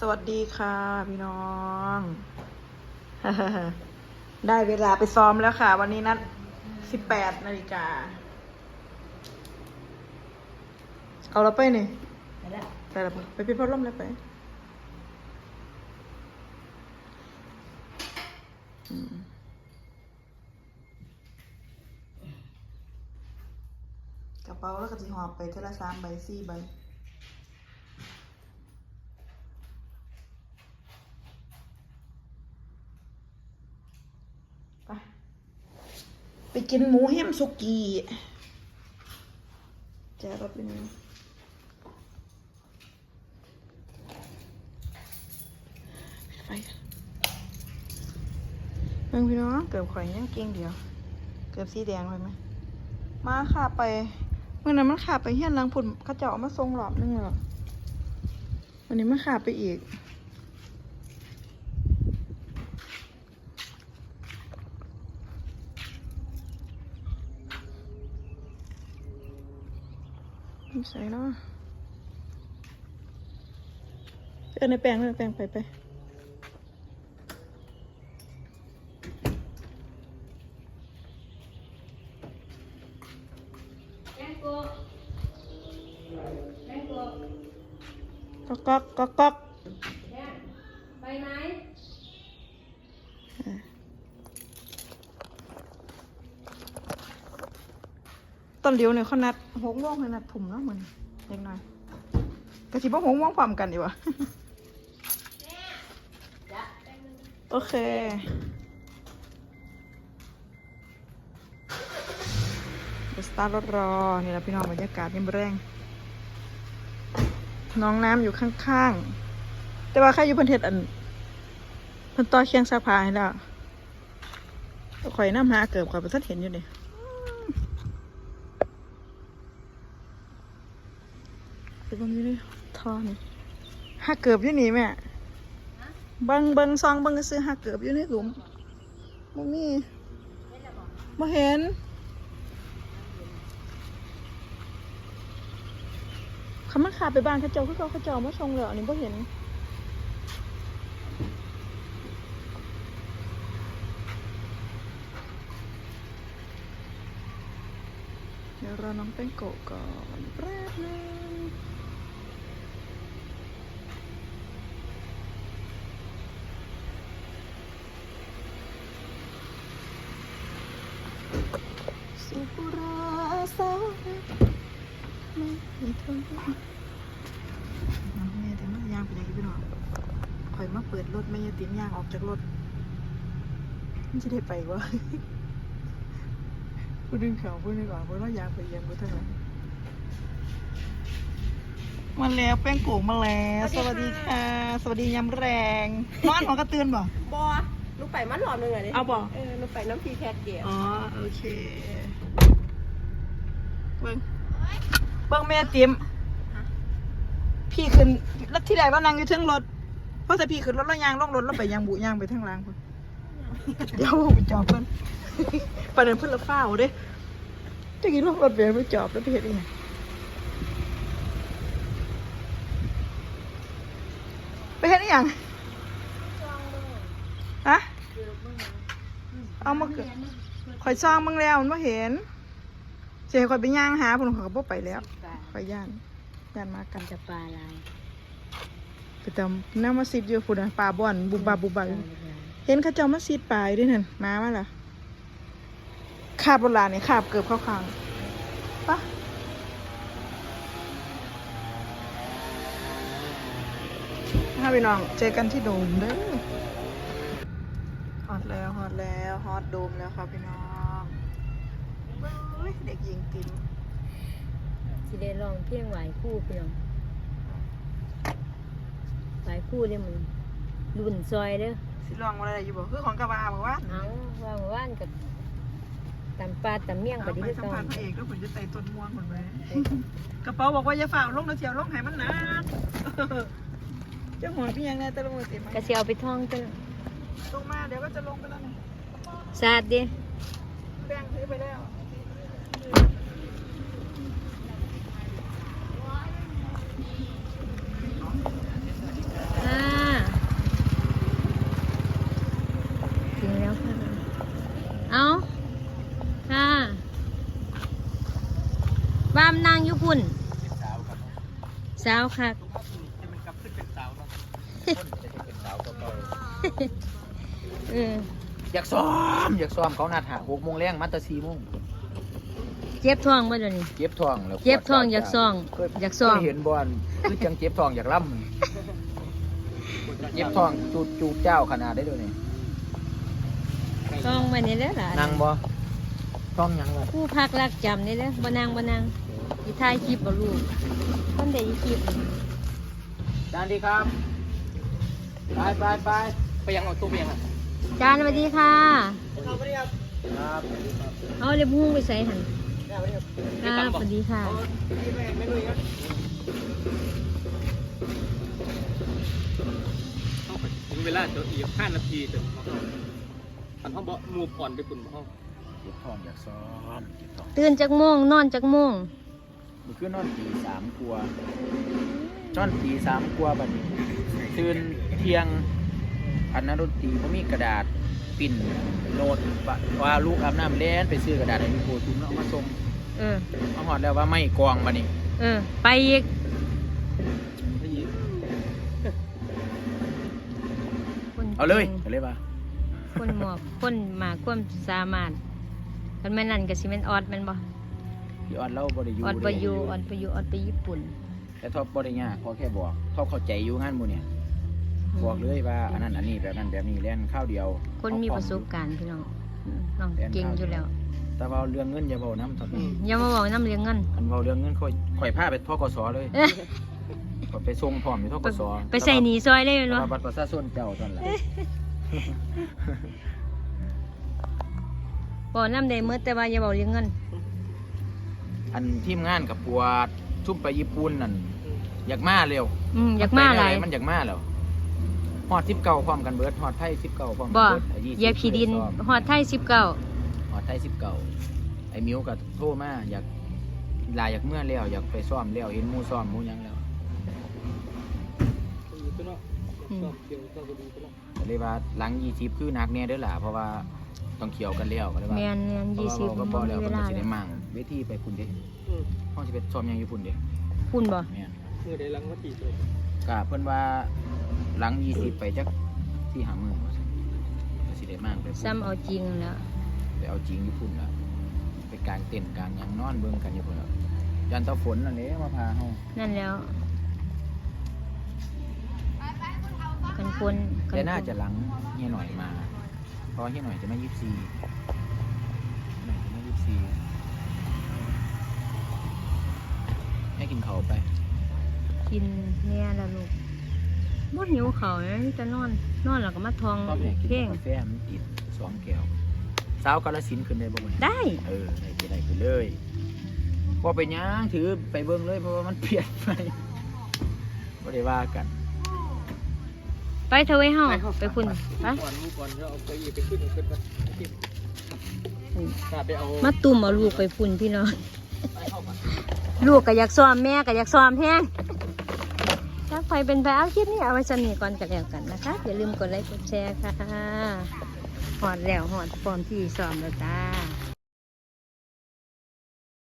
สวัสดีค่ะพี่น้อง ได้เวลาไปซ้อมแล้วค่ะ วันนี้นัดสิบแปดนาฬิกา เอาเราไปนี่ไปแล้วไปแล้วไปเป็นพัดลมแล้วไปกระเป๋าแล้วก็จะหอบไปเทอละสามใบสี่ใบ ไปกินหมูแฮมสุกี้แจรถเป็นไงไปเมืองพี่น้องเกือบข่อยยังเก่งเดียว เกือบสีแดงไปไหมมาขาไปเมื่อนั้นมันขาไปเฮียนลังผุนเขาเจะเอมาทรงหลอบนึงเหรอวันนี้มันขาไปอีก ไม่ ใส่เนาะเออในแปลงในแปลงไปไปแม่กูแม่กูก๊อกก๊อกก๊อกก๊อกแม่ไปไหม ตอนเดียวเนี่ยเขานัดหกโมงเขานัดถุ่มเนาะเหมือนเล็กน้อยกระสิบ่หกโมงพร้อมกันดีวะโอเคเดสตาร์ทรถรอนี่แหละพี่น้องบรรยากาศนี่แรงน้องน้ำอยู่ข้างๆ แต่ว่าใครอยู่เพันเทศอันพันต่อเคียงสะพายแล้วข่อยน้ำหาเกิบข่อยประทัดเห็นอยู่นี่ ไปเบางอยู่นี่ท่อนี่หาเกิบอยู่นี่แม่เบิงเบิงซองเบิงซื้อหักเกือบอยู่ในหลุมบ่มีบ่เห็นเขามาขาไปบ้านเขาเจ้าคือเขาเขาเจ้ามาส่งแล้วอันนี้บ่เห็นเดี๋ยวรอน้องแป้งโกะก่อนแป๊บนึง สุราสาว ไม่มีเธอน้องแม่แต่มันยางไปไหนพี่น้องคอยมาเปิดรถไม่ยาติ้มยางออกจากรถมันจะได้ไปวะพูดดึงเขาพูดดึงก่อนพราะว่ายางไปยังไปเท่าไหร่มาแล้วแป้งโก่งมาแล้ว สวัสดีค่ะ สวัสดียำแรงนอนของกระตือนบ่บอลูกไปมันหลอมหนึ่งอะดิเอาบ่เออลูกไปน้ำพีแคทเดียวอ๋อ โอเคเบิ้ง บิ้งแม่ติมพี่ขึ้นแล้วที่แรกเรานั่งอยู่เทึงรถเพราะแต่พี่ขึ้นรถแล้วยางล่องรถแล้วไปยางบุยางไปทางหล่างพุ่นเดี๋ยวไปจอบเพิ่นประเด็นเพิ่นละฟ้าเด้จะกินล่องรถไปไปจอบแล้วไปเห็นอีหยังไปเห็นอีหยังฮะเอามาเกิดข่อยซองมึงแล้วมันไม่เห็นเสียข่อยไปย่างหาผมข่อยก็บ่ไปแล้ว อยย่านย่านมากันจะปลาลายไปตามน้ำมาซิดอยู่พุ่นน่ะปลาบ่อนบุบบาบุบบาเห็นเขาเจ้ามาซิดปลาอยู่ด้วยนั่นมามาล่ะคาบโบราณนี่คาบเกือบเข้าคางปะถ้าพี่น้องเจอกันที่โดมเด้อฮอตแล้วฮอตแล้วฮอตโดมแล้วครับพี่น้องเบ้ยเด็กหญิงติ๋ม สิได้ลองเพียงไหวคู่เพียงไหวคู่เนี่ยมันรุ่นซอยเด้อสิลองอะไรอยู่บ่คือของกระบาบอกว่าเอาว่าเมื่อวานกับตำปลาตำเมี่ยงไปเอาดิไปคือสัมเก่าภาษณ์พระเอกแล้วผมจะใส่ต้นม่วงหมดเลยกระเป๋าบอกว่าอย่าฝ่าลงนะเที่ยวลงให้มันหนักเจ้าหัวพี่ยังไงแต่ลงมาสิมาก็สิเอาไปท่องกันลงมาเดี๋ยวก็จะลงไปแล้วนี่สาดดิแบ่งถือไปแล้ว อ่า สาวคักจะมันกลับขึ้นเป็นสาวเนาะคนจะได้เป็นสาวเก่าเออๆอยากซ้อมอยากซ้อมเขานัดหาหกโมงแรงมาแตสี่โมงเจ็บท้องบ่เดี๋ยวนี้เจ็บท้องแล้วเจ็บท้องอยากซ้อมเคอยากซ้อมเคเห็นบอลคือจังเจ็บท้องอยากล่ำเจ็บท้องจูบจูบเจ้าขนาดได้ด้วยนี่ท้องมานี่แหล้วล่ะนั่งบ่ท้องหยังวะผู้พักรักจำนี่แหละบ่นางบ่นาง อีถ่ายคลิปบ่ลูกคนใดอีคลิปจานดีครับ ไปไปไปไปยังเอาตู้ไปยังอะจานสวัสดีค่ะครับเอาเล็บหุ้งไปใส่หั่นไม่ครับตำสบอกวัสดีค่ะไม่ลุยครับถึงเวลาจะอีกห้านาทีจะมาเข้าอันห้องบ่มูผ่อนไปปุ่นมาห้องเจ็บท้องอยากซ้อมเจ็บท้องตื่นจักโมงนอนจักโมง มันคือนอนตีสามกลัวานอนตีสามกลัวบัดนี้ตื่นเที่ยงอันนั้นดนตรีผมมีกระดาษปิ่นโน้ตว่าว่าลูกอาบน้ำแล่นไปซื้อกระดาษให้มีโคจุ่มแล้วเอามาส่งเออมาหอดแล้วว่าไม่กองบัดนี้เออ ไปอีกได้ยินคนเอาเลยก่งเอาเลยว่าคนหมอบคนหมากความสามารถคันแม่นนั่นก็สิแม่นออดแม่นบ่ พี่ออดเล่าบริยูออดไปอยู่ออดไปอยู่ออดไปญี่ปุ่นแต่ทอบบริยากพอแค่บอกทอบเข้าใจอยู่งานหมูเนี่ยบอกเลยว่าอันนั้นอันนี้แบบนั้นแบบนี้เล่นข้าวเดียวคนมีประสบการณ์พี่น้องอืมน้องเก่งอยู่แล้ว แต่ว่าเรื่องเงินอย่าเบาน้ำตอนนี้อย่ามาบอกน้ำเลี้ยงเงินคันเบาเรื่องเงินค่อยข่อยพาไปทกสเลยเอ้ยข่อยไปส่งพร้อมอยู่ทกสไปใส่หนีซอยเลยแต่เนาะว่าบัตรประชาชนเจ้าตอนหลังบอกน้ำได้เมื่อแต่ว่าอย่าบอกเลี้ยงเงิน อันทีมงานกับปวดซุ่มไปญี่ปุ่นนั่นอยากมาเร็วอืมอยากมาหลายนปแนวมันอยากมาแล้วฮอดทิปเก่าพร้อมกันเบิร์ดฮอดไทยทิปเก่าพร้อมกับ่เบิร์ดไอ้20เหยียบขี้ดินซ้อมหอดไทยสิบเก้าฮอดไทยทิปเก่าไอ้มิวกับโทรมาอยากลาอยากเมื่อแล้วอยากไปซ้อมแล้วเห็นหมูซ้อมหมูหยังแล้วอยู่ตัวเนาะก็ เดี๋ยวก็ดูตัวเนาะก็เลยว่าหลังยี่สิบคือหนักแน่เด้อล่ะเพราะว่าต้องเขียวกันแล้วก็เลยว่าแมนแมนเพราะยี่ว่าสิบเราก็พอแล้วเวเพิ่นลาก็สิแล้ได้วมั่งเวทีไปพุ่นเด้อืมห้องสิไปซ้อมหยังอยู่พุ่นเด้คุณบ่แม่นเมื่อใดหลังก็ตีตัวก็เพิ่นว่าหลังยี่สิบไปจักที่หามือว่าซั่นก็สิได้มั่งไปพุ่นซ้ำเอาจริงแล้วไปเอาจริงอยู่พุ่นแล้วไปกลางเต็นท์กลางหยังนอนเบิ่งกันอยู่พุ่นแล้วยันตาฝนนั่นแหละมาพาเฮานั่นแล้ว กันคนกัแต่น่าจะหลังเฮียหน่อยมาเพราะเฮียหน่อยจะมายี่สิบสี่หน่อยจะมายี่สิบสี่ให้กินเขาวไป กินเนี่ยละลูกบ่หิวเขาวนะมีแต่นอน นอนแล้วก็มาทองชอบเนี่ยกินเพ่งกาแฟมันติดสองแก้วสาวกาลสินธุ์ขึ้นได้บ่มันได้ เออได้ไปได้ไปเลยพอไปย่างถือไปเบิ่งเลยเพราะว่ามันเปลี่ยนไปบ่ได้ว่ากัน ไปเถอะไว้ยเฮาไปคุณไปก่อนมูก่อนเราเอาไปอีกไปขึ้นเอาขึ้นมาถ้าไปเอามาตุ่มเอาลูกไปพุ่นพี่น้องไปเข้ามาลูกก็อยากซ้อมแม่ก็อยากซ้อมแห้งถ้าใครเป็นไปเอาคลิปนี้เอาไว้สนิทก่อนกันแล้วกันนะคะอย่าลืมกดไลค์กดแชร์ค่ะหอดแล้วหอดฟอร์มที่ซ้อมแล้วจ้า